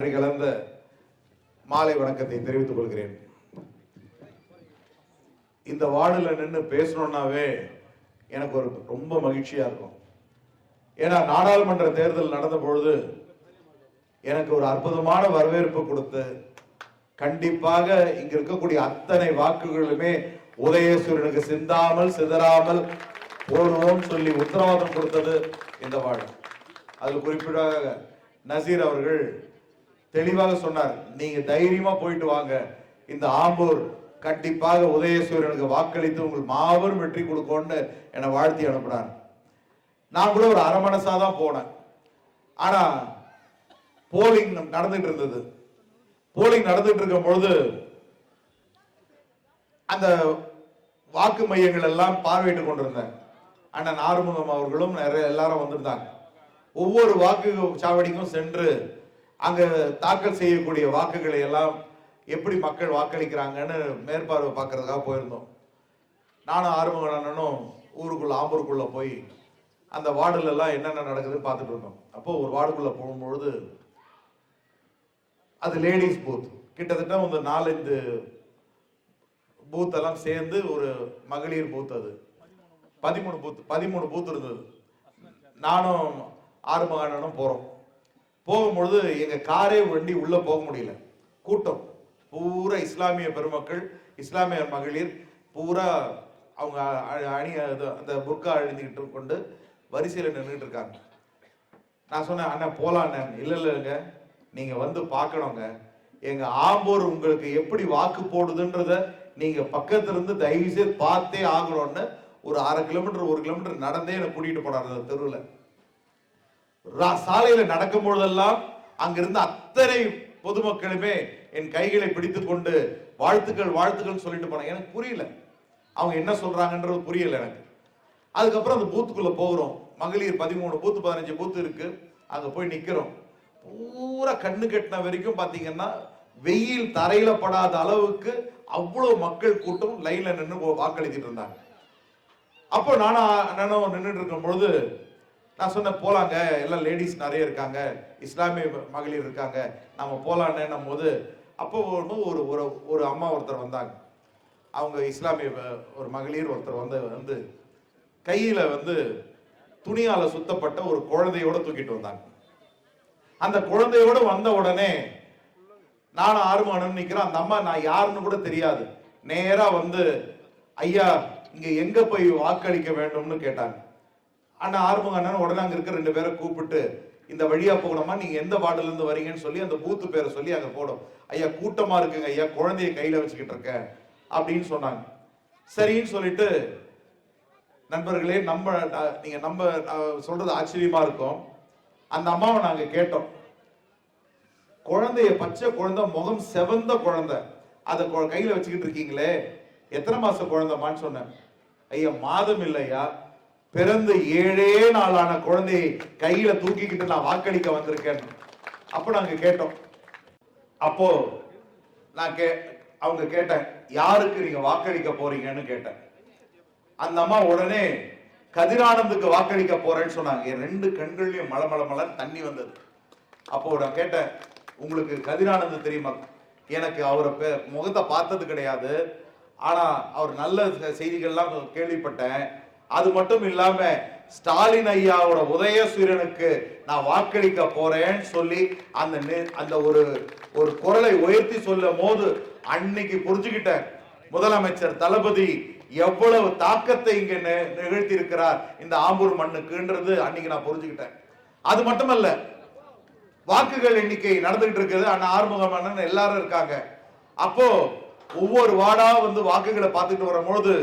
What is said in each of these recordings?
நன்றி கலந்த மாலை வணக்கத்தை தெரிவித்துக் கொள்கிறேன். இந்த வார்டில் நின்று பேசணும்னாவே எனக்கு ஒரு ரொம்ப மகிழ்ச்சியா இருக்கும். ஏன்னா நாடாளுமன்ற தேர்தல் நடந்த பொழுது எனக்கு ஒரு அற்புதமான வரவேற்பு கொடுத்து கண்டிப்பாக இங்க இருக்கக்கூடிய அத்தனை வாக்குகளுமே உதயசூரியனுக்கு சிந்தாமல் சிதறாமல் போடுவோம் சொல்லி உத்தரவாதம் கொடுத்தது இந்த வார்டு. அதில் குறிப்பிடாக நசீர் அவர்கள் தெளிவாக சொன்னார். நீங்க தைரியமா போயிட்டு வாங்க. இந்த ஆம்பூர் கண்டிப்பாக உதயசூரியனுக்கு வாக்களித்து உங்கள் மாபெரும் வெற்றி கொடுக்கும்னு என்னை வாழ்த்தி அனுப்பினார். நான் கூட ஒரு அரை மனசா தான் போனேன். ஆனா போலிங் நடந்துட்டு இருந்தது. போலிங் நடந்துட்டு இருக்கும் பொழுது அந்த வாக்கு மையங்கள் எல்லாம் பார்வையிட்டு கொண்டிருந்தேன். அண்ணன் ஆறுமுகம் அவர்களும் நிறைய எல்லாரும் வந்திருந்தாங்க. ஒவ்வொரு வாக்கு சாவடிக்கும் சென்று அங்க தாக்கல் செய்யக்கூடிய வாக்குகளை எல்லாம் எப்படி மக்கள் வாக்களிக்கிறாங்கன்னு மேற்பார்வை பார்க்கறதுக்காக போயிருந்தோம். நானும் ஆறுமுக அண்ணனும் ஊருக்குள்ள ஆம்பூருக்குள்ள போய் அந்த வார்டுல எல்லாம் என்னென்ன நடக்குதுன்னு பார்த்துட்டு இருந்தோம். அப்போ ஒரு வார்டுக்குள்ள போகும்பொழுது அது லேடிஸ் பூத். கிட்டத்தட்ட ஒரு நாலஞ்சு பூத் எல்லாம் சேர்ந்து ஒரு மகளிர் பூத் அது. பதிமூணு பூத் பதிமூணு பூத் இருந்தது. நானும் ஆறுமுக அண்ணனும் போறோம். போகும்பொழுது எங்க காரே வண்டி உள்ள போக முடியல. கூட்டம். பூரா இஸ்லாமிய பெருமக்கள் இஸ்லாமிய மகளிர் பூரா அவங்க அ- அணி அந்த புர்கா அழிஞ்சுக்கிட்டு கொண்டு வரிசையில் நின்றுட்டு இருக்காங்க. நான் சொன்னேன் அண்ணன் போலான்னு இல்லை இல்ல இல்லைங்க நீங்க வந்து பார்க்கணுங்க. எங்க ஆம்பூர் உங்களுக்கு எப்படி வாக்கு போடுதுன்றத நீங்க பக்கத்துல இருந்து தயவு பார்த்தே ஆகணும்னு ஒரு அரை கிலோமீட்டர் ஒரு கிலோமீட்டர் நடந்தே என்னை கூட்டிட்டு போனார் அந்த தெருவில். சாலையில நடக்கும் பொழுதெல்லாம் அங்கிருந்த அத்தனை பொதுமக்களுமே என் கைகளை பிடித்து கொண்டு வாழ்த்துக்கள் வாழ்த்துக்கள் சொல்லிட்டு போனாங்க. எனக்கு புரியல. அவங்க என்ன சொல்றாங்கன்றது புரியல எனக்கு. அதுக்கப்புறம் அந்த பூத்துக்குள்ள போகிறோம். மகளிர் பதிமூணு பூத்து பதினஞ்சு பூத்து இருக்கு. அங்க போய் நிக்கிறோம். பூரா கண்ணு கட்டின வரைக்கும் பாத்தீங்கன்னா வெயில் தரையில படாத அளவுக்கு அவ்வளவு மக்கள் கூட்டம் லைன்ல நின்று வாக்களித்துட்டு இருந்தாங்க. அப்போ நானும் நானும் நின்றுட்டு இருக்கும் பொழுது நான் சொன்னேன் போலாங்க எல்லாம் லேடிஸ் நிறைய இருக்காங்க இஸ்லாமிய மகளிர் இருக்காங்க நம்ம போலான்னு போது அப்போ ஒரு ஒரு ஒரு அம்மா ஒருத்தர் வந்தாங்க. அவங்க இஸ்லாமிய ஒரு மகளிர் ஒருத்தர் வந்து வந்து கையில வந்து துணியால சுத்தப்பட்ட ஒரு குழந்தையோட தூக்கிட்டு வந்தாங்க. அந்த குழந்தையோட வந்த உடனே நானும் ஆறுமானு நிற்கிறேன் அந்த அம்மா நான் யாருன்னு கூட தெரியாது. நேராக வந்து ஐயா இங்க எங்க போய் வாக்களிக்க வேண்டும்னு கேட்டாங்க. அண்ணா ஆறுமுக அண்ணன் உடனே அங்க இருக்க ரெண்டு பேரை கூப்பிட்டு இந்த வழியா போகணுமா? நீங்க எந்த வார்டுல இருந்து வரீங்கன்னு சொல்லி அந்த பூத்து பேரை சொல்லி அங்க போடும். ஐயா கூட்டமா இருக்குங்க ஐயா குழந்தைய கையில வச்சுக்கிட்டு இருக்கேன் அப்படின்னு சொன்னாங்க. சரின்னு சொல்லிட்டு நண்பர்களே நம்ம நான் நீங்க நம்ம சொல்றது ஆச்சரியமா இருக்கும். அந்த அம்மாவை நாங்க கேட்டோம். குழந்தைய பச்சை குழந்தை முகம் செவந்த குழந்தை. அதை கொ- கையில வச்சுக்கிட்டு இருக்கீங்களே எத்தனை மாச குழந்தைமான்னு சொன்னேன். ஐயா மாதம் இல்லையா? பிறந்து ஏழே நாளான குழந்தையை கையில தூக்கிக்கிட்டு நான் வாக்களிக்க வந்திருக்கேன் அப்போ நாங்க கேட்டோம். அப்போ நான் கே அவங்க கேட்டேன் யாருக்கு நீங்க வாக்களிக்க போறீங்கன்னு கேட்டேன். அந்த அம்மா உடனே கதிரானந்துக்கு வாக்களிக்க போறேன்னு சொன்னாங்க. என் ரெண்டு கண்கள்லயும் மல மல மல தண்ணி வந்தது. அப்போ நான் கேட்டேன் உங்களுக்கு கதிரானந்த் தெரியுமா? எனக்கு அவரை பே- முகத்தை பார்த்தது கிடையாது. ஆனா அவர் நல்ல செய்திகள்லாம் கேள்விப்பட்டேன். அது மட்டும் இல்லாம ஸ்டாலின் ஐயாவோட உதயசூரியனுக்கு நான் வாக்களிக்க போறேன்னு சொல்லி அந்த நெ- அந்த ஒரு ஒரு குரலை உயர்த்தி சொல்லும் போது அன்னைக்கு புரிஞ்சுக்கிட்டேன் முதலமைச்சர் தளபதி எவ்வளவு தாக்கத்தை இங்க நிகழ்த்தி இருக்கிறார் இந்த ஆம்பூர் மண்ணுக்குன்றது அன்னைக்கு நான் புரிஞ்சுக்கிட்டேன். அது மட்டுமல்ல வாக்குகள் எண்ணிக்கை நடந்துகிட்டு இருக்குது. அண்ணா ஆறுமுகம் அண்ணன் எல்லாரும் இருக்காங்க. அப்போ ஒவ்வொரு வார்டா வந்து வாக்குகளை பார்த்துட்டு வரும்பொழுது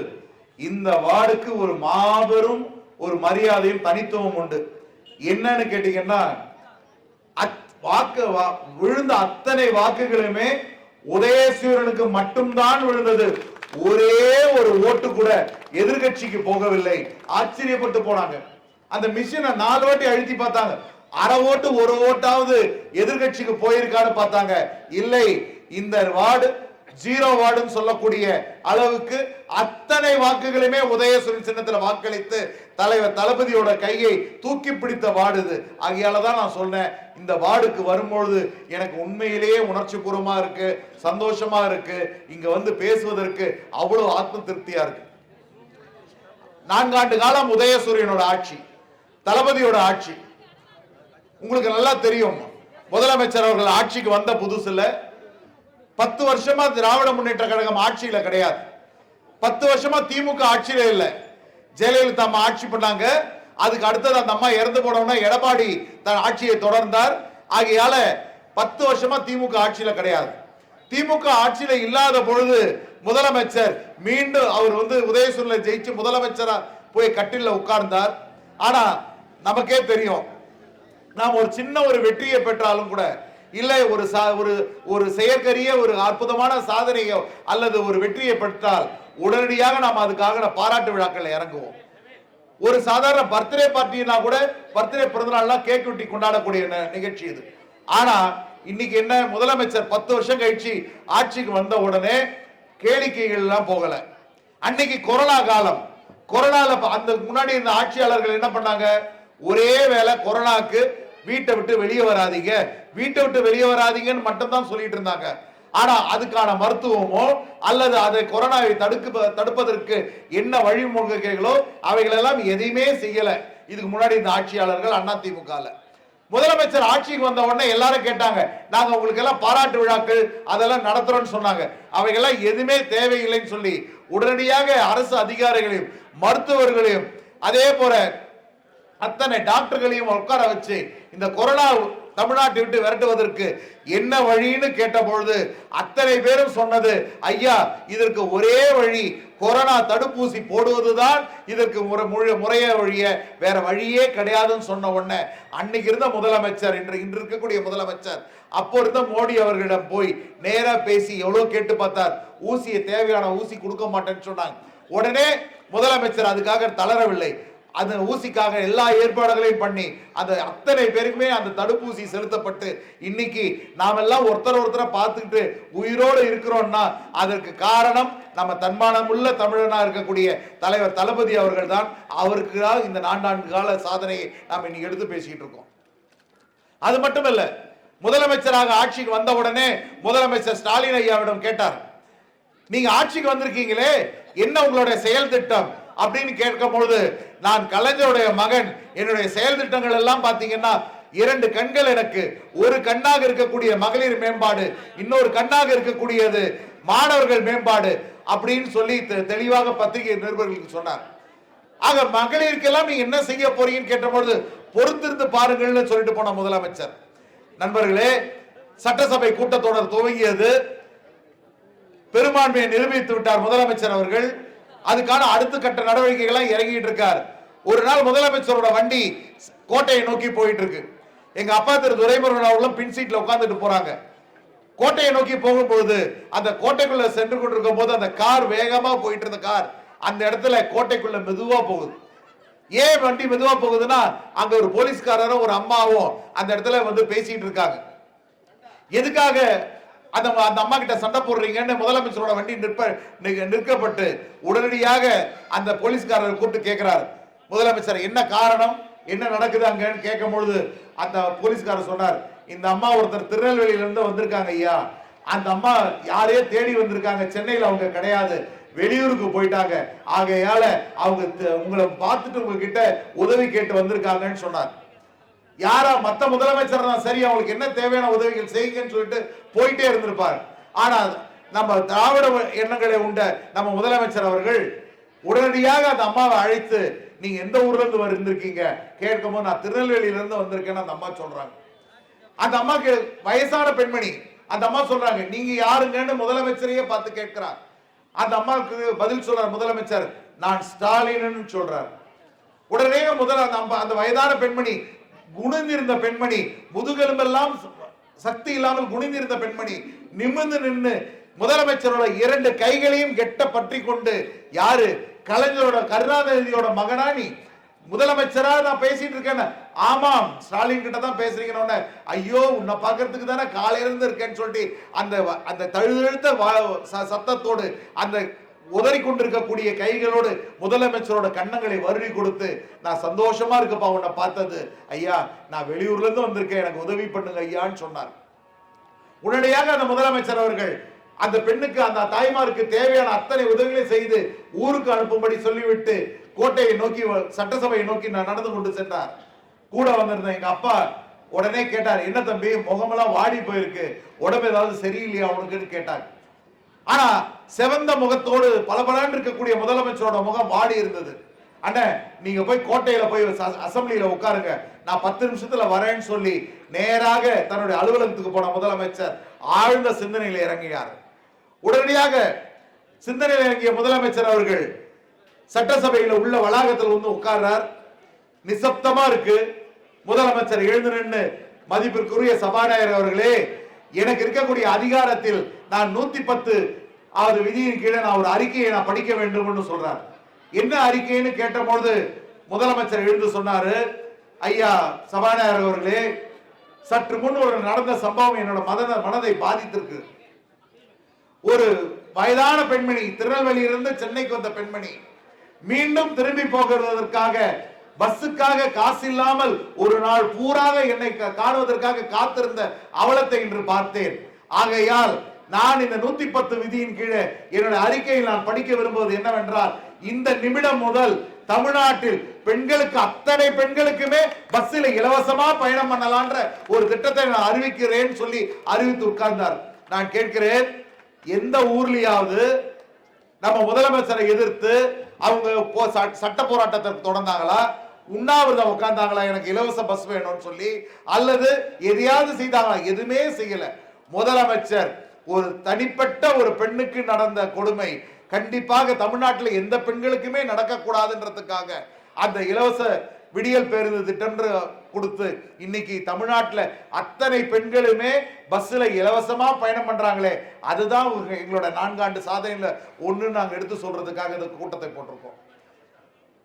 இந்த வார்டுக்கு ஒரு மாபெரும் ஒரு மரியாதையும் தனித்துவம் உண்டு. என்னன்னு கேட்டீங்கன்னா அத்- வாக்கு வா- விழுந்த அத்தனை வாக்குகளுமே உதயசூரனுக்கு மட்டும்தான் விழுந்தது. ஒரே ஒரு ஓட்டு கூட எதிர்கட்சிக்கு போகவில்லை. ஆச்சரியப்பட்டு போனாங்க. அந்த மிஷினை நாலு வாட்டி அழுத்தி பார்த்தாங்க. அரை ஓட்டு ஒரு ஓட்டாவது எதிர்கட்சிக்கு போயிருக்கான்னு பார்த்தாங்க. இல்லை இந்த வார்டு ஜீரோ வார்டுன்னு சொல்லக்கூடிய அளவுக்கு அத்தனை வாக்குகளுமே உதயசூரன் சின்னத்தில் வாக்களித்து தலைவர் தளபதியோட கையை தூக்கி பிடித்த வார்டு இது. ஆகையால தான் நான் சொன்னேன் இந்த வார்டுக்கு வரும்பொழுது எனக்கு உண்மையிலேயே உணர்ச்சி பூர்வமாக இருக்கு சந்தோஷமா இருக்கு இங்க வந்து பேசுவதற்கு அவ்வளவு ஆத்ம திருப்தியா இருக்கு. நான்காண்டு காலம் உதயசூரியனோட ஆட்சி தளபதியோட ஆட்சி. உங்களுக்கு நல்லா தெரியும் முதலமைச்சர் அவர்கள் ஆட்சிக்கு வந்த புதுசுல பத்து வருஷமா திராவிட முன்னேற்ற கழகம் ஆட்சியில கிடையாது. பத்து வருஷமா திமுக ஆட்சியில இல்ல. ஜெயலலிதா அம்மா ஆட்சி பண்ணாங்க. அதுக்கு அடுத்தது அந்த அம்மா இறந்து போனவொடனே எடப்பாடி தன் ஆட்சியை தொடர்ந்தார். ஆகையால பத்து வருஷமா திமுக ஆட்சியில கிடையாது. திமுக ஆட்சியில இல்லாத பொழுது முதலமைச்சர் மீண்டும் அவர் வந்து உதயசூரில் ஜெயிச்சு முதலமைச்சரா போய் கட்டில உட்கார்ந்தார். ஆனா நமக்கே தெரியும். நாம் ஒரு சின்ன ஒரு வெற்றியை பெற்றாலும் கூட இல்லை ஒரு சா- ஒரு ஒரு செயற்கரிய ஒரு அற்புதமான சாதனையோ அல்லது ஒரு வெற்றியை பெற்றால் உடனடியாக நாம் அதுக்காக பாராட்டு விழாக்கள் இறங்குவோம். ஒரு சாதாரண பர்த்டே பார்ட்டினா கூட பர்த்டே பிறந்தநாள்லாம் கேக் வெட்டி கொண்டாடக்கூடிய நிகழ்ச்சி இது. ஆனா இன்னைக்கு என்ன முதலமைச்சர் பத்து வருஷம் கழிச்சு ஆட்சிக்கு வந்த உடனே கேளிக்கைகள் எல்லாம் போகல. அன்னைக்கு கொரோனா காலம். கொரோனால அந்த முன்னாடி இருந்த ஆட்சியாளர்கள் என்ன பண்ணாங்க? ஒரே வேலை கொரோனாக்கு வீட்டை விட்டு வெளியே வராதீங்க. வீட்டை விட்டு வெளியே வராதீங்கன்னு மட்டும் தான் சொல்லிட்டு இருந்தாங்க. ஆனா அதுக்கான மருத்துவமோ அல்லது அதை கொரோனாவை தடுக்க தடுப்பதற்கு என்ன வழிமுறைகளோ அவைகளெல்லாம் எதையுமே செய்யல. இதுக்கு முன்னாடி இந்த ஆட்சியாளர்கள் அண்ணா அதிமுகல முதலமைச்சர் ஆட்சிக்கு வந்த உடனே எல்லாரும் கேட்டாங்க நாங்க உங்களுக்கு எல்லாம் பாராட்டு விழாக்கள் அதெல்லாம் நடத்துறோம்னு சொன்னாங்க. அவைகள்லாம் எதுவுமே தேவையில்லைன்னு சொல்லி உடனடியாக அரசு அதிகாரிகளையும் மருத்துவர்களையும் அதே போல அத்தனை டாக்டர்களையும் உட்கார வச்சு இந்த கொரோனா தமிழ்நாட்டை விட்டு விரட்டுவதற்கு என்ன வழின்னு கேட்டபொழுது அத்தனை பேரும் சொன்னது ஐயா இதற்கு ஒரே வழி கொரோனா தடுப்பூசி போடுவதுதான் இதற்கு முறை முழு- முறைய வழிய வேற வழியே கிடையாதுன்னு சொன்ன உடனே அன்னைக்கு இருந்த முதலமைச்சர் இன்று இன்று இருக்கக்கூடிய முதலமைச்சர் அப்போ இருந்த மோடி அவர்களிடம் போய் நேரா பேசி எவ்வளவு கேட்டு பார்த்தார். ஊசியை தேவையான ஊசி கொடுக்க மாட்டேன்னு சொன்னாங்க. உடனே முதலமைச்சர் அதுக்காக தளரவில்லை. அந்த ஊசிக்காக எல்லா ஏற்பாடுகளையும் பண்ணி அந்த அத்தனை பேருக்குமே அந்த தடுப்பூசி செலுத்தப்பட்டு இன்னைக்கு நாமெல்லாம் ஒருத்தர் ஒருத்தரை பார்த்துக்கிட்டு உயிரோடு இருக்கிறோம்னா அதற்கு காரணம் நம்ம தன்மானமுள்ள தமிழனா இருக்கக்கூடிய தலைவர் தளபதி அவர்கள் தான். அவருக்கு தான் இந்த நான்காண்டு கால சாதனையை நாம் இன்னைக்கு எடுத்து பேசிக்கிட்டு இருக்கோம். அது மட்டுமல்ல முதலமைச்சராக ஆட்சிக்கு வந்த உடனே முதலமைச்சர் ஸ்டாலின் ஐயாவிடம் கேட்டார் நீங்க ஆட்சிக்கு வந்திருக்கீங்களே என்ன உங்களுடைய செயல் திட்டம்? அப்படின்னு கேட்கும் பொழுது நான் கலைஞருடைய மகன். என்னுடைய செயல் திட்டங்கள் எல்லாம் பாத்தீங்கன்னா இரண்டு கண்கள் எனக்கு. ஒரு கண்ணாக இருக்கக்கூடிய மகளிர் மேம்பாடு இன்னொரு கண்ணாக இருக்கக்கூடியது மாணவர்கள் மேம்பாடு அப்படின்னு சொல்லி தெ- தெளிவாக பத்திரிகை நிருபர்களுக்கு சொன்னார். ஆக மகளிருக்கெல்லாம் நீங்க என்ன செய்ய போறீங்கன்னு கேட்டபொழுது பொறுத்திருந்து பாருங்கள்னு சொல்லிட்டு போன முதலமைச்சர். நண்பர்களே சட்டசபை கூட்டத்தொடர் துவங்கியது. பெரும்பான்மையை நிரூபித்து விட்டார் முதலமைச்சர் அவர்கள். அதுக்கான அடுத்த கட்ட நடவடிக்கைகளை இறங்கிட்டு இருக்கார். ஒரு நாள் முதலமைச்சரோட வண்டி கோட்டையை நோக்கி போயிட்டு இருக்கு. எங்க அப்பா திரு துரைமுருகன் அவர்களும் பின் சீட்ல உட்காந்துட்டு போறாங்க. கோட்டையை நோக்கி போகும்பொழுது அந்த கோட்டைக்குள்ள சென்று கொண்டிருக்கும் போது அந்த கார் வேகமா போயிட்டு இருந்த கார் அந்த இடத்துல கோட்டைக்குள்ள மெதுவா போகுது. ஏன் வண்டி மெதுவா போகுதுன்னா அங்க ஒரு போலீஸ்காரரும் ஒரு அம்மாவும் அந்த இடத்துல வந்து பேசிட்டு இருக்காங்க. எதுக்காக அந்த அந்த அம்மா கிட்ட சண்டை போடுறீங்கன்னு முதலமைச்சரோட வண்டி நிற்ப நிற்கப்பட்டு உடனடியாக அந்த போலீஸ்காரர் கூப்பிட்டு கேட்கிறார் முதலமைச்சர் என்ன காரணம்? என்ன நடக்குது அங்கன்னு? கேட்கும் பொழுது அந்த போலீஸ்காரர் சொன்னார் இந்த அம்மா ஒருத்தர் திருநெல்வேலியிலிருந்து வந்திருக்காங்க ஐயா. அந்த அம்மா யாரையோ தேடி வந்திருக்காங்க. சென்னையில் அவங்க கிடையாது. வெளியூருக்கு போயிட்டாங்க. ஆகையால அவங்க த- உங்களை பார்த்துட்டு உங்ககிட்ட உதவி கேட்டு வந்திருக்காங்கன்னு சொன்னார். யாரா மத்த முதலமைச்சர் தான் சரி அவங்களுக்கு என்ன தேவையான உதவிகள் செய்யுங்கன்னு சொல்லிட்டு போயிட்டே இருந்திருப்பார். ஆனா நம்ம திராவிட எண்ணங்களை உண்ட நம்ம முதலமைச்சர் அவர்கள் உடனடியாக அந்த அம்மாவை அழைத்து நீங்க எந்த ஊர்ல இருந்து வந்திருக்கீங்க கேட்கும்போது நான் திருநெல்வேலியில இருந்து வந்திருக்கேன்னு அந்த அம்மா சொல்றாங்க. அந்த அம்மாக்கு வயசான பெண்மணி அந்த அம்மா சொல்றாங்க நீங்க யாருங்கன்னு முதலமைச்சரையே பார்த்து கேட்கிறார். அந்த அம்மாவுக்கு பதில் சொல்றார் முதலமைச்சர் நான் ஸ்டாலின் சொல்றார். உடனே முதல் அந்த அந்த வயதான பெண்மணி குனிந்திருந்த பெண்மணி முதுகெலும்பெல்லாம் சக்தி இல்லாமல் குனிந்திருந்த பெண்மணி நிமிர்ந்து நின்று முதலமைச்சரோட இரண்டு கைகளையும் கெட்ட பற்றி கொண்டு யாரு? கலைஞரோட கருணாநிதியோட மகனா நீ முதலமைச்சரா நான் பேசிட்டு இருக்கேன் ஆமாம் ஸ்டாலின் கிட்ட தான் பேசுறீங்கன்னு. ஐயோ உன்னை பார்க்கறதுக்கு தானே காலையில இருந்து இருக்கேன்னு சொல்லிட்டு அந்த வ- அந்த தழுதழுத்த ச- சத்தத்தோடு அந்த உதறி கொண்டிருக்கக்கூடிய கைகளோடு முதலமைச்சரோட கன்னங்களை வருடி கொடுத்து நான் சந்தோஷமா இருக்கப்பா உன்னை பார்த்தது. ஐயா நான் வெளியூர்ல இருந்து வந்திருக்கேன். எனக்கு உதவி பண்ணுங்க ஐயான்னு சொன்னார். உடனடியாக அந்த முதலமைச்சர் அவர்கள் அந்த பெண்ணுக்கு அந்த தாய்மாருக்கு தேவையான அத்தனை உதவிகளை செய்து ஊருக்கு அனுப்பும்படி சொல்லிவிட்டு கோட்டையை நோக்கி சட்டசபையை நோக்கி நான் நடந்து கொண்டு சென்றார். கூட வந்திருந்த எங்க அப்பா உடனே கேட்டார் என்ன தம்பி முகமெல்லாம் வாடி போயிருக்கு. உடம்பு ஏதாவது சரியில்லையா உனக்குன்னு? கேட்டார். ஆனா செவந்த முகத்தோடு பளபளன்னு இருக்கக்கூடிய முதலமைச்சரோட முகம் வாடி இருந்தது. அண்ணே நீங்க போய் கோட்டையில போய் ச- உட்காருங்க. நான் பத்து நிமிஷத்துல வரேன்னு சொல்லி நேராக தன்னுடைய அலுவலகத்துக்கு போன முதலமைச்சர் ஆழ்ந்த சிந்தனையில் இறங்கினார். உடனடியாக சிந்தனையில் இறங்கிய முதலமைச்சர் அவர்கள் சட்டசபையில உள்ள வளாகத்தில் வந்து உட்கார்றார். நிசப்தமா இருக்கு. முதலமைச்சர் எழுந்து நின்று மதிப்பிற்குரிய சபாநாயகர் அவர்களே எனக்கு இருக்கக்கூடிய அதிகாரத்தில் நான் நூத்தி பத்து ஆவது விதியின் கீழே நான் ஒரு அறிக்கையை நான் படிக்க வேண்டும் என்று சொல்றார். என்ன அறிக்கைன்னு கேட்டபொழுது முதலமைச்சர் எழுந்து சொன்னாரு ஐயா சபாநாயகர் அவர்களே சற்று முன் ஒரு நடந்த சம்பவம் என்னோட மத மனதை பாதித்திருக்கு. ஒரு வயதான பெண்மணி திருநெல்வேலியிலிருந்து சென்னைக்கு வந்த பெண்மணி மீண்டும் திரும்பி போகிறதற்காக பஸ்ஸுக்காக காசு இல்லாமல் ஒரு நாள் பூராக என்னை கா- காணுவதற்காக காத்திருந்த அவலத்தை இன்று பார்த்தேன். ஆகையால் நான் இந்த நூத்தி பத்து விதியின் கீழே என்னோட அறிக்கையில் நான் படிக்க விரும்புவது என்னவென்றால் இந்த நிமிடம் முதல் தமிழ்நாட்டில் பெண்களுக்கு அத்தனை பெண்களுக்குமே பஸ்ஸில் இலவசமா பயணம் பண்ணலான்ற ஒரு திட்டத்தை நான் அறிவிக்கிறேன் சொல்லி அறிவித்து உட்கார்ந்தார். நான் கேட்கிறேன் எந்த ஊர்லயாவது நம்ம முதலமைச்சரை எதிர்த்து அவங்க போ- சட்ட போராட்டத்தை தொடர்ந்தாங்களா? உண்ணாவிரதம் உட்கார்ந்தாங்களா? எனக்கு இலவச பஸ் வேணும்னு சொல்லி அல்லது எதையாவது செய்தாங்களா? எதுவுமே செய்யல. முதலமைச்சர் ஒரு தனிப்பட்ட ஒரு பெண்ணுக்கு நடந்த கொடுமை கண்டிப்பாக தமிழ்நாட்டில் எந்த பெண்களுக்குமே நடக்கக்கூடாதுன்றதுக்காக அந்த இலவச விடியல் பேருந்து திட்டம்ன்ற கொடுத்து இன்னைக்கு தமிழ்நாட்டில் அத்தனை பெண்களுமே பஸ்ஸில் இலவசமா பயணம் பண்றாங்களே. அதுதான் எங்களோட நான்காண்டு சாதனையில் ஒன்று நாங்கள் எடுத்து சொல்றதுக்காக இந்த கூட்டத்தை போட்டிருக்கோம்.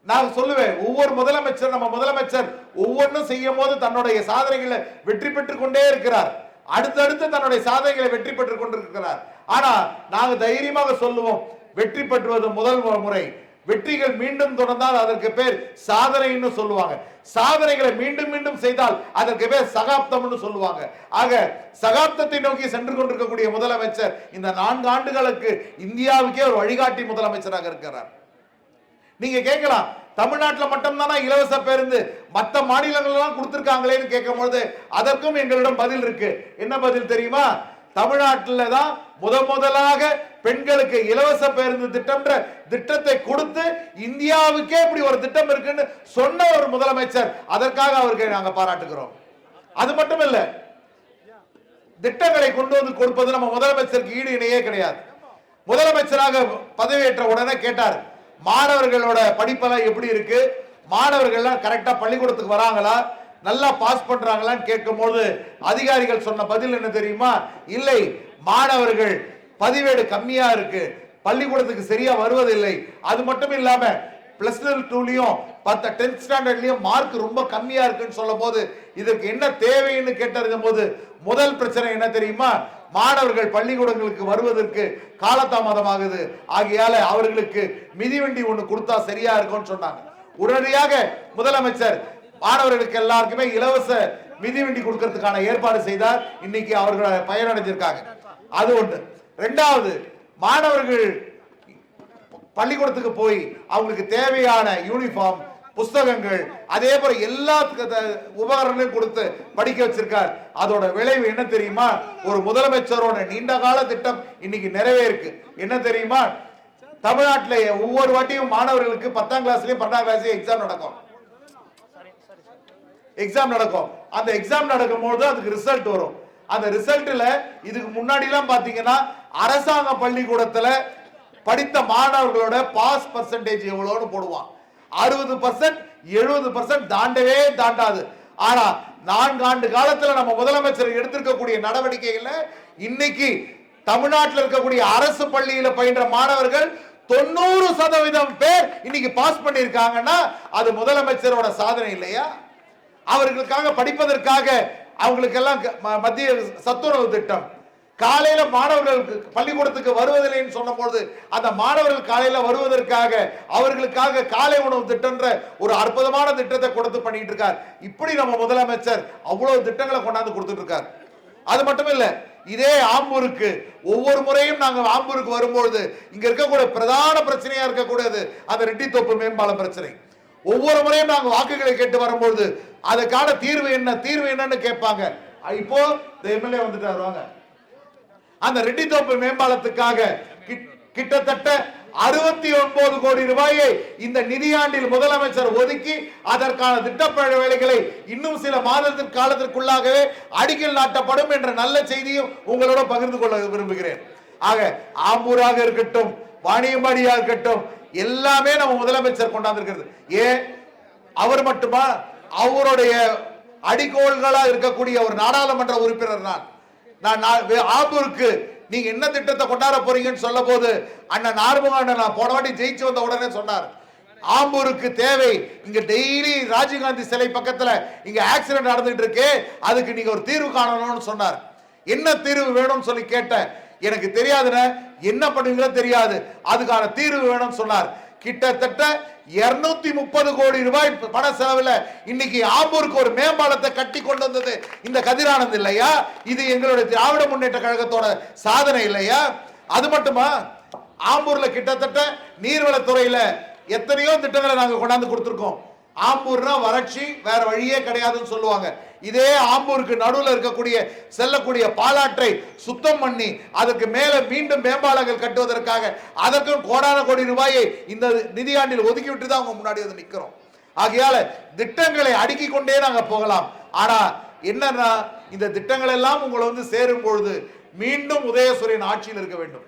நான் சொல்லுவேன் ஒவ்வொரு முதலமைச்சர் நம்ம முதலமைச்சர் ஒவ்வொன்றும் செய்யும் போது தன்னுடைய சாதனைகளை வெற்றி பெற்றுக் கொண்டே இருக்கிறார். அடுத்தடுத்து தன்னுடைய சாதனைகளை வெற்றி பெற்றுக் கொண்டிருக்கிறார். ஆனா நாங்க தைரியமாக சொல்லுவோம் வெற்றி பெற்றுவது முதல் முறை. வெற்றிகள் மீண்டும் தொடர்ந்தால் அதற்கு பேர் சாதனைன்னு சொல்லுவாங்க. சாதனைகளை மீண்டும் மீண்டும் செய்தால் அதற்கு பேர் சகாப்தம்னு சொல்லுவாங்க. ஆக சகாப்தத்தை நோக்கி சென்று கொண்டிருக்கக்கூடிய முதலமைச்சர் இந்த நான்கு ஆண்டுகளுக்கு இந்தியாவுக்கே ஒரு வழிகாட்டி முதலமைச்சராக இருக்கிறார். நீங்க கேட்கலாம். தமிழ்நாட்டில் மட்டும்தானா இலவச பேருந்து? மற்ற மாநிலங்கள்லாம் கொடுத்துருக்காங்களேன்னு கேட்கும் பொழுது அதற்கும் எங்களிடம் பதில் இருக்கு. என்ன பதில் தெரியுமா? தமிழ்நாட்டில் தான் முத முதலாக பெண்களுக்கு இலவச பேருந்து திட்டம்ன்ற திட்டத்தை கொடுத்து இந்தியாவுக்கே இப்படி ஒரு திட்டம் இருக்குன்னு சொன்ன ஒரு முதலமைச்சர். அதற்காக அவருக்கு நாங்கள் பாராட்டுகிறோம். அது மட்டும் இல்ல திட்டங்களை கொண்டு வந்து கொடுப்பது நம்ம முதலமைச்சருக்கு ஈடு இணையே கிடையாது. முதலமைச்சராக பதவியேற்ற உடனே கேட்டார் மாணவர்களோட படிப்பெல்லாம் எப்படி இருக்கு? மாணவர்கள்லாம் கரெக்டாக பள்ளிக்கூடத்துக்கு வராங்களா? நல்லா பாஸ் பண்றாங்களான்னு கேட்கும்போது அதிகாரிகள் சொன்ன பதில் என்ன தெரியுமா? இல்லை மாணவர்கள் பதிவேடு கம்மியா இருக்கு. பள்ளிக்கூடத்துக்கு சரியா வருவதில்லை. அது மட்டும் இல்லாம பிளஸ் டூலையும் பத்த டென்த் ஸ்டாண்டர்ட்லயும் மார்க் ரொம்ப கம்மியா இருக்குன்னு சொல்லும் போது இதற்கு என்ன தேவைன்னு கேட்டறிந்த போது முதல் பிரச்சனை என்ன தெரியுமா? மாணவர்கள் பள்ளிக்கூடங்களுக்கு வருவதற்கு காலதாமதமாகுது. ஆகையால அவர்களுக்கு மிதிவண்டி ஒன்று கொடுத்தா சரியா இருக்கும்னு சொன்னாங்க. உடனடியாக முதலமைச்சர் மாணவர்களுக்கு எல்லாருக்குமே இலவச மிதிவண்டி கொடுக்கறதுக்கான ஏற்பாடு செய்தார். இன்னைக்கு அவர்கள் பயனடைஞ்சிருக்காங்க. அது ஒன்று ரெண்டாவது மாணவர்கள் பள்ளிக்கூடத்துக்கு போய் அவங்களுக்கு தேவையான யூனிஃபார்ம் புஸ்தகங்கள் அதே போல எல்லா த- உபகரணங்களையும் கொடுத்து படிக்க வச்சிருக்கார். அதோட விளைவு என்ன தெரியுமா? ஒரு முதலமைச்சரோட நீண்ட கால திட்டம் இன்னைக்கு நிறைவேறிருக்கு. என்ன தெரியுமா? தமிழ்நாட்டில் ஒவ்வொரு வாட்டியும் மாணவர்களுக்கு பத்தாம் கிளாஸ்லயும் பன்னெண்டாம் கிளாஸ்லயும் எக்ஸாம் நடக்கும். எக்ஸாம் நடக்கும். அந்த எக்ஸாம் நடக்கும்போது அதுக்கு ரிசல்ட் வரும். அந்த ரிசல்ட்ல இதுக்கு முன்னாடி எல்லாம் பாத்தீங்கன்னா அரசாங்க பள்ளிக்கூடத்துல படித்த மாணவர்களோட பாஸ் பர்சன்டேஜ் எவ்வளோன்னு போடுவான். அறுபது பர்சன்ட் எழுபது பர்சன்ட் தாண்டவே தாண்டாது. ஆனா நான்கு ஆண்டு காலத்துல நம்ம முதலமைச்சர் எடுத்திருக்கக்கூடிய நடவடிக்கைகள்ல இன்னைக்கு தமிழ்நாட்டில் இருக்கக்கூடிய அரசு பள்ளியில பயின்ற மாணவர்கள் தொண்ணூறு சதவீதம் பேர் இன்னைக்கு பாஸ் பண்ணியிருக்காங்கன்னா அது முதலமைச்சரோட சாதனை இல்லையா? அவர்களுக்காக படிப்பதற்காக அவங்களுக்கெல்லாம் க- ம- மத்திய சத்துணவு திட்டம் காலையில மாணவர்களுக்கு பள்ளிக்கூடத்துக்கு வருவதில்லைன்னு சொன்னபோது அந்த மாணவர்கள் காலையில வருவதற்காக அவர்களுக்காக காலை உணவு திட்டம்ன்ற ஒரு அற்புதமான திட்டத்தை கொடுத்து பண்ணிட்டு இருக்கார். இப்படி நம்ம முதலமைச்சர் அவ்வளவு திட்டங்களை கொண்டாந்து கொடுத்துட்டு இருக்கார். அது மட்டும் இல்ல இதே ஆம்பூருக்கு ஒவ்வொரு முறையும் நாங்க ஆம்பூருக்கு வரும்பொழுது இங்க இருக்கக்கூடிய பிரதான பிரச்சனையா இருக்கக்கூடியது அந்த ரெட்டித்தோப்பு மேம்பாலம் பிரச்சனை. ஒவ்வொரு முறையும் நாங்க வாக்குகளை கேட்டு வரும்பொழுது அதுக்கான தீர்வு என்ன தீர்வு என்னன்னு கேட்பாங்க. இப்போ இந்த எம்எல்ஏ வந்துட்டு வருவாங்க அந்த ரெட்டித்தோப்பு மேம்பாலத்துக்காக கிட்- கிட்டத்தட்ட அறுபத்தி ஒன்பது கோடி ரூபாயை இந்த நிதியாண்டில் முதலமைச்சர் ஒதுக்கி அதற்கான திட்டப்பழ வேலைகளை இன்னும் சில மாதத்திற்கு காலத்திற்குள்ளாகவே அடிக்கல் நாட்டப்படும் என்ற நல்ல செய்தியும் உங்களோட பகிர்ந்து கொள்ள விரும்புகிறேன். ஆக ஆம்பூராக இருக்கட்டும் வாணியம்பாடியாக இருக்கட்டும் எல்லாமே நம்ம முதலமைச்சர் கொண்டாந்திருக்கிறது. ஏன் அவர் மட்டுமா? அவருடைய அடிகோள்களா இருக்கக்கூடிய ஒரு நாடாளுமன்ற உறுப்பினர் நான். நான் ஆபூருக்கு ஆம்பூருக்கு நீங்க என்ன திட்டத்தை கொண்டாட போறீங்கன்னு சொல்ல போது அண்ணன் நார்முக அண்ணன் நான் போன வாட்டி ஜெயிச்சு வந்த உடனே சொன்னார். ஆம்பூருக்கு தேவை இங்க டெய்லி ராஜீவ்காந்தி சிலை பக்கத்துல இங்க ஆக்சிடென்ட் நடந்துட்டு இருக்கு அதுக்கு நீங்க ஒரு தீர்வு காணணும்னு சொன்னார். என்ன தீர்வு வேணும்னு சொல்லி கேட்டேன். எனக்கு தெரியாதுன்னு என்ன பண்ணுவீங்களோ தெரியாது. அதுக்கான தீர்வு வேணும்னு சொன்னார். கிட்டத்தட்ட 230 முப்பது கோடி ரூபாய் பண செலவில் இன்னைக்கு ஆம்பூருக்கு ஒரு மேம்பாலத்தை கட்டி கொண்டு வந்தது இந்த கதிரானந்த் இல்லையா? இது எங்களுடைய திராவிட முன்னேற்ற கழகத்தோட சாதனை இல்லையா? அது மட்டுமா? ஆம்பூர்ல கிட்டத்தட்ட நீர்வளத்துறையில எத்தனையோ திட்டங்களை நாங்கள் கொண்டாந்து கொடுத்துருக்கோம். ஆம்பூர்னா வறட்சி வேற வழியே கிடையாதுன்னு சொல்லுவாங்க. இதே ஆம்பூருக்கு நடுவில் இருக்கக்கூடிய செல்லக்கூடிய பாலாற்றை சுத்தம் பண்ணி அதுக்கு மேலே மீண்டும் மேம்பாலங்கள் கட்டுவதற்காக அதற்கும் கோடான கோடி ரூபாயை இந்த நிதியாண்டில் ஒதுக்கிவிட்டு தான் அவங்க முன்னாடி வந்து நிற்கிறோம் ஆகையால திட்டங்களை அடுக்கி கொண்டே நாங்கள் போகலாம். ஆனால் என்னன்னா இந்த திட்டங்கள் எல்லாம் உங்களை வந்து சேரும் பொழுது மீண்டும் உதயசூரியன் ஆட்சியில் இருக்க வேண்டும்.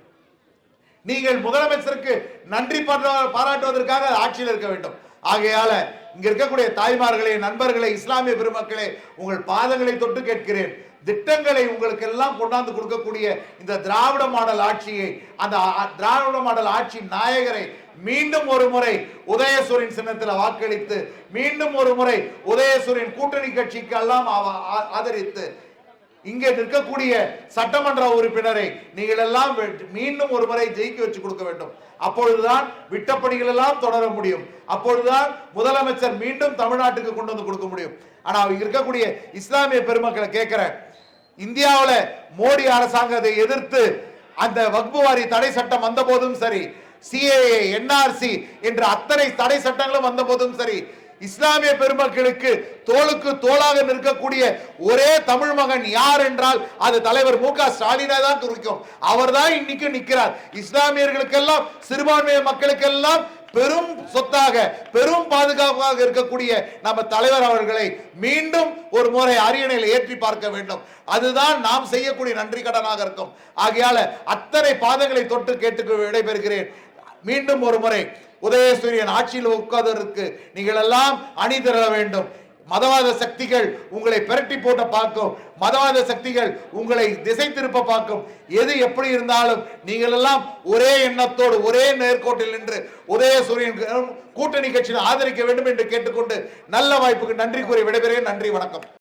நீங்கள் முதலமைச்சருக்கு நன்றி பாரா- பாராட்டுவதற்காக ஆட்சியில் இருக்க வேண்டும். ஆகையால இங்க இருக்கக்கூடிய தாய்மார்களே நண்பர்களே இஸ்லாமிய பெருமக்களே உங்கள் பாதங்களை தொட்டு கேட்கிறேன். திட்டங்களை உங்களுக்கு எல்லாம் கொண்டாந்து கொடுக்கக்கூடிய இந்த திராவிட மாடல் ஆட்சியை அந்த திராவிட மாடல் ஆட்சி நாயகரை மீண்டும் ஒரு முறை உதயசூரின் சின்னத்தில் வாக்களித்து மீண்டும் ஒரு முறை உதயசூரின் கூட்டணி கட்சிக்கு எல்லாம் ஆ- ஆ- ஆதரித்து இங்கே நிற்கக்கூடிய சட்டமன்ற உறுப்பினரை நீங்கள் எல்லாம் வெ- மீண்டும் ஒரு முறை ஜெயிக்க வச்சு கொடுக்க வேண்டும். அப்பொழுதுதான் விட்ட பணிகள் எல்லாம் தொடர முடியும். அப்பொழுதுதான் முதலமைச்சர் மீண்டும் தமிழ்நாட்டுக்கு கொண்டு வந்து கொடுக்க முடியும். ஆனா அவங்க இருக்கக்கூடிய இஸ்லாமிய பெருமக்களை கேட்கிற இந்தியாவில் மோடி அரசாங்கத்தை எதிர்த்து அந்த வக்புவாரி தடை சட்டம் வந்த போதும் சரி சிஏஏ என்ஆர்சி என்ற அத்தனை தடை சட்டங்களும் வந்த போதும் சரி இஸ்லாமிய பெருமக்களுக்கு தோளுக்கு தோளாக நிற்கக்கூடிய ஒரே தமிழ் மகன் யார் என்றால் அது தலைவர் மு க ஸ்டாலினை தான் குறிக்கும். அவர்தான் இன்னைக்கு நிற்கிறார் இஸ்லாமியர்களுக்கெல்லாம் சிறுபான்மைய மக்களுக்கெல்லாம் பெரும் சொத்தாக பெரும் பாதுகாப்பாக இருக்கக்கூடிய நம்ம தலைவர் அவர்களை மீண்டும் ஒரு முறை அரியணையில் ஏற்றி பார்க்க வேண்டும். அதுதான் நாம் செய்யக்கூடிய நன்றி கடனாக இருக்கும். ஆகையால அத்தனை பாதங்களை தொட்டு கேட்டு விடைபெறுகிறேன். மீண்டும் ஒரு முறை உதயசூரியன் ஆட்சியில் உட்கார்வதற்கு நீங்கள் எல்லாம் அணி திரள வேண்டும். மதவாத சக்திகள் உங்களை பெரட்டி போட்ட பார்க்கும். மதவாத சக்திகள் உங்களை திசை திருப்ப பார்க்கும். எது எப்படி இருந்தாலும் நீங்கள் எல்லாம் ஒரே எண்ணத்தோடு ஒரே நேர்கோட்டில் நின்று உதயசூரியன் கூட்டணி கட்சியை ஆதரிக்க வேண்டும் என்று கேட்டுக்கொண்டு நல்ல வாய்ப்புக்கு நன்றி கூறி விடைபெறுகிறேன். நன்றி வணக்கம்.